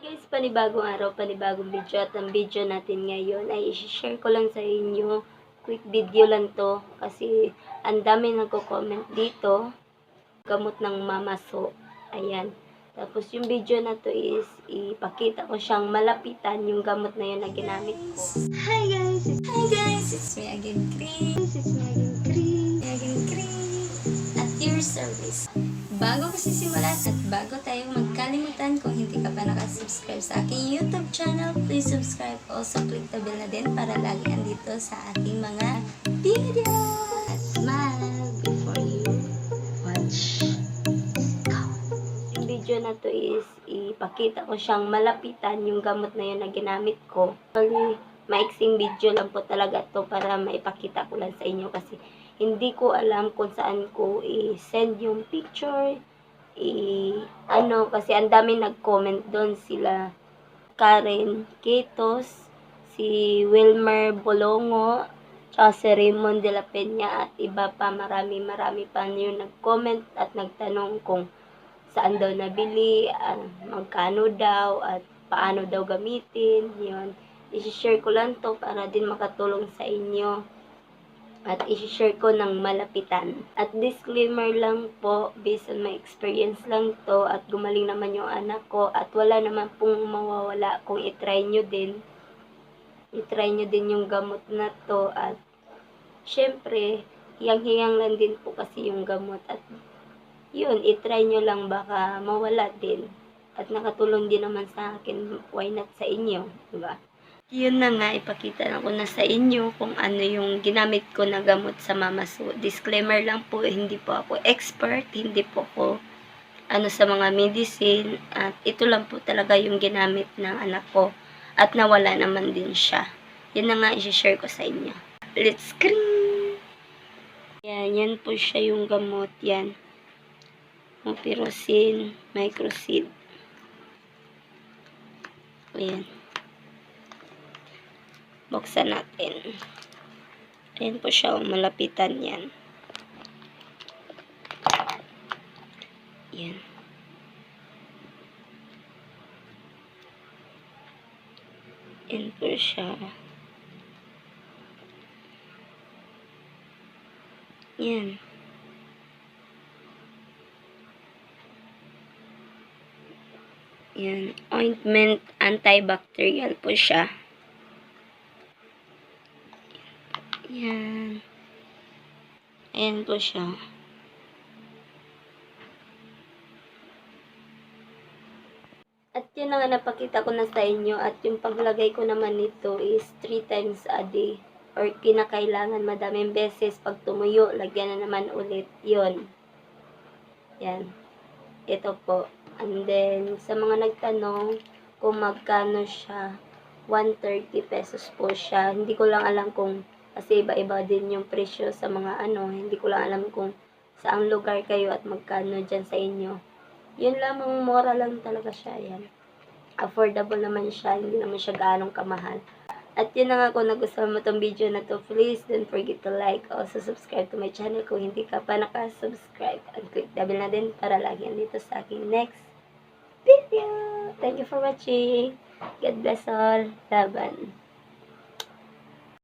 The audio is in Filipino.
guys, panibagong araw, panibagong video at ang video natin ngayon ay i-share ko lang sa inyo. Quick video lang to kasi ang dami nagko-comment dito. Gamot ng mamaso. Ayan. Tapos yung video na to is ipakita ko siyang malapitan yung gamot na yun na ginamit ko. Hi guys! It's, hi guys! It's me again, Chris. It's me again, Chris. Me again, Chris. At your service. Bago ko sisimulan at bago tayo magkalimutan kung hindi ka pa nakasubscribe sa aking YouTube channel, please subscribe. Also, click the bell na din para lagi andito sa aking mga video. At smile before you watch. Yung video na to is ipakita ko siyang malapitan yung gamot na yun na ginamit ko. Actually, maiksing video lang po talaga to para maipakita ko lang sa inyo kasi hindi ko alam kung saan ko i-send yung picture, i ano, kasi ang dami nag-comment doon sila. Karen Ketos, si Wilmer Bolongo, tsaka si Raymond de la Peña at iba pa, marami marami pa yung nag-comment at nagtanong kung saan daw nabili, ah, magkano daw at paano daw gamitin, yun. I-share ko lang to para din makatulong sa inyo at i-share ko ng malapitan. At disclaimer lang po, based on my experience lang to at gumaling naman yung anak ko at wala naman pong mawawala kung itry nyo din. Itry nyo din yung gamot na to at syempre, hiyang-hiyang lang din po kasi yung gamot at yun, itry nyo lang baka mawala din. At nakatulong din naman sa akin, why not sa inyo, diba? Yun na nga, ipakita na ko na sa inyo kung ano yung ginamit ko na gamot sa mama. So, disclaimer lang po, hindi po ako expert, hindi po ako ano sa mga medicine. At ito lang po talaga yung ginamit ng anak ko. At nawala naman din siya. Yun na nga, isi-share ko sa inyo. Let's screen! Yan, yan po siya yung gamot. Yan. Mupirocin, microcid. Ayan buksan natin. Ayan po siya, oh, malapitan yan. Yan. Yan po siya. Yan. Yan. Ointment antibacterial po siya. Yan. Ayan po siya. At yun na nga napakita ko na sa inyo at yung paglagay ko naman nito is 3 times a day or kinakailangan madaming beses pag tumuyo, lagyan na naman ulit yon Yan. Ito po. And then, sa mga nagtanong kung magkano siya, 130 pesos po siya. Hindi ko lang alam kung kasi iba-iba din yung presyo sa mga ano. Hindi ko lang alam kung saang lugar kayo at magkano dyan sa inyo. Yun lamang, mura lang talaga siya. Yan. Affordable naman siya. Hindi naman siya ganong kamahal. At yun na nga kung nagustuhan mo tong video na to, please don't forget to like, also subscribe to my channel kung hindi ka pa nakasubscribe. And click the bell na din para lagi dito sa aking next video. Thank you for watching. God bless all. Laban.